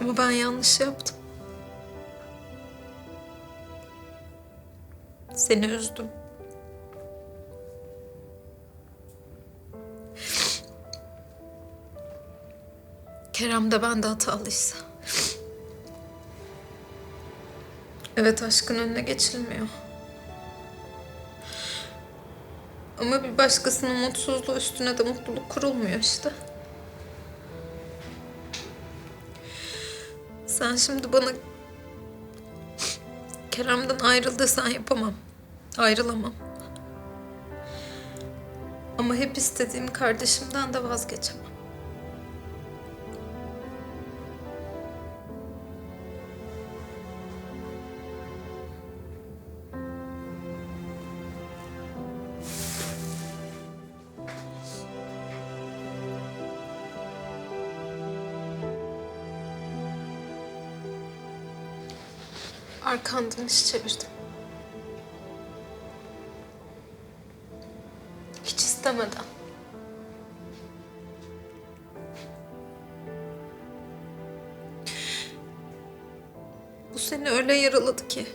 Ama ben yanlış yaptım. Seni üzdüm. Kerem de ben de hatalıysa. Evet aşkın önüne geçilmiyor. Ama bir başkasının mutsuzluğu üstüne de mutluluk kurulmuyor işte. Sen şimdi bana Kerem'den ayrıl desen yapamam. Ayrılamam. Ama hep istediğim kardeşimden de vazgeçemem. Arkandan iş çevirdim. Hiç istemeden. Bu seni öyle yaraladı ki.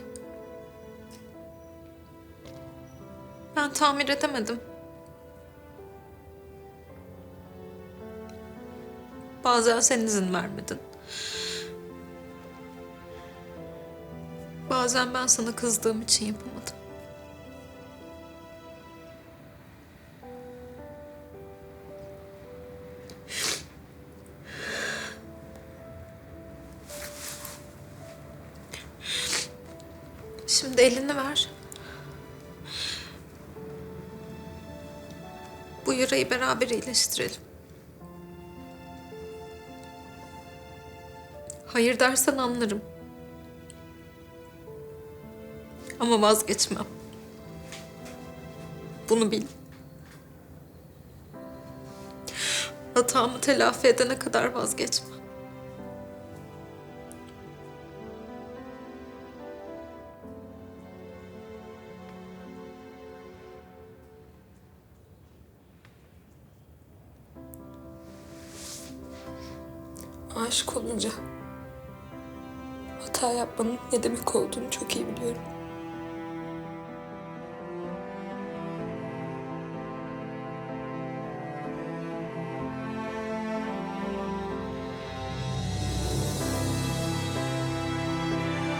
Ben tamir edemedim. Bazen sen izin vermedin. Bazen ben sana kızdığım için yapamadım. Şimdi elini ver. Bu yarayı beraber iyileştirelim. Hayır dersen anlarım. Ama vazgeçmem. Bunu bil. Hatamı telafi edene kadar vazgeçmem. Aşık olunca hata yapmanın ne demek olduğunu çok iyi biliyorum.